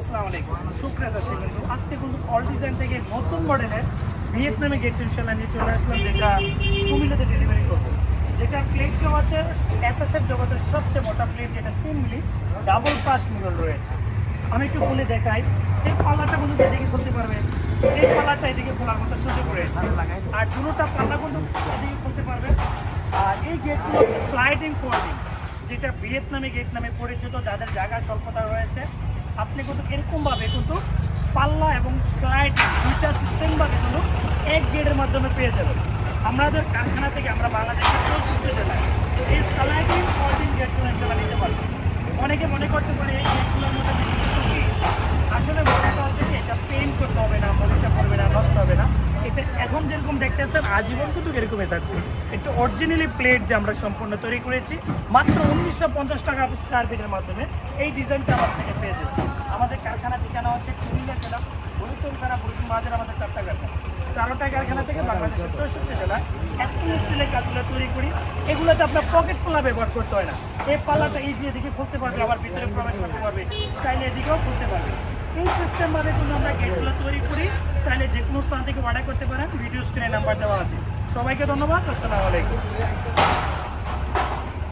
আসসালামু বন্ধু, আজকে কিন্তু অল ডিজাইন থেকে নতুন মডেলের ভিয়েতনামে গেট যেটা ডেলিভারি যেটা জগতের সবচেয়ে যেটা ডাবল রয়েছে। আমি একটু বলে দেখাই, এই পাল্লাটা কিন্তু এদিকে খুলতে পারবে। এই পাল্লাটা এদিকে খোলার মতো সুযোগ রয়েছে। আর দুটোটা পাল্লা কিন্তু এদিকে খুলতে পারবে। আর এই গেটগুলো স্লাইডিং ফোল্ডিং যেটা ভিয়েতনামি গেট নামে পরিচিত, যাদের জায়গা স্বল্পতা রয়েছে। আপনি কিন্তু এরকমভাবে কিন্তু পাল্লা এবং স্লাইড দুইটা সিস্টেমভাবে কিন্তু এক গেটের মাধ্যমে পেয়ে যাবেন। আমাদের কারখানা থেকে আমরা চৌষট্টি জেলায় এই স্লাইডিং ফোল্ডিং গেটগুলো হিসেবে নিতে পারব অনেকে মনে করতে পারে এই গেটগুলোর মধ্যে এটা এখন যেরকম দেখতেছেন, আজীবন কিন্তু এরকমই থাকবে। একটু অরিজিনালি প্লেট দিয়ে আমরা সম্পূর্ণ তৈরি করেছি। মাত্র উনিশশো পঞ্চাশ টাকা স্কোয়ার ফিটের মাধ্যমে এই ডিজাইনটা আমার থেকে পেয়ে যাবে। আমাদের কারখানা ঠিকানা হচ্ছে কুমিল্লা জেলা জেলা বরিশাল মাঝের আমাদের চারটা কারখানা। চারোটা কারখানা থেকে বাংলাদেশের চৌষট্টি জেলায় স্কিন স্টিলের কাজগুলো তৈরি করি। এগুলোতে আপনার পকেট পাল্লা ব্যবহার করতে হয় না। এই পাল্লাটা ইজি এদিকে খুলতে পারবে, আবার ভিতরে প্রবেশ করতে পারবে। চাইলে এদিকেও খুলতে পারবে। এই সিস্টেমভাবে কিন্তু আমরা গেটগুলো তৈরি চাইলে যে কোনো স্থান থেকে অর্ডার করতে পারেন। ভিডিও স্ক্রিনে নাম্বার দেওয়া আছে। সবাইকে ধন্যবাদ। আসসালামু আলাইকুম।